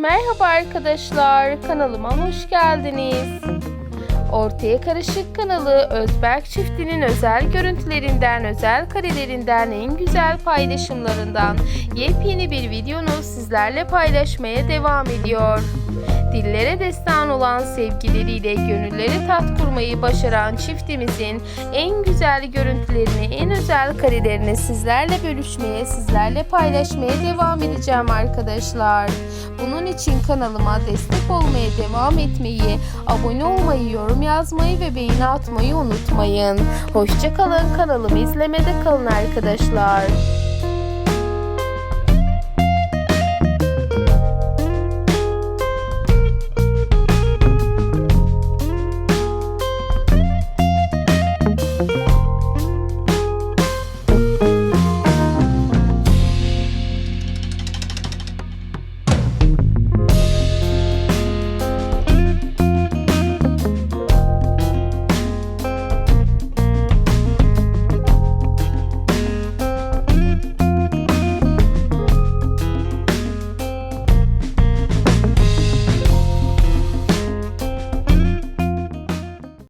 Merhaba arkadaşlar, kanalıma hoş geldiniz. Ortaya Karışık kanalı Özberk çiftinin özel görüntülerinden, özel karelerinden, en güzel paylaşımlarından yepyeni bir videonu sizlerle paylaşmaya devam ediyor. Dillere destan olan sevgileriyle gönüllere tat kurmayı başaran çiftimizin en güzel görüntülerini, en özel karelerini sizlerle bölüşmeye, sizlerle paylaşmaya devam edeceğim arkadaşlar. Bunun için kanalıma destek olmaya devam etmeyi, abone olmayı, yorum yazmayı ve beğeni atmayı unutmayın. Hoşçakalın, kanalımı izlemede kalın arkadaşlar.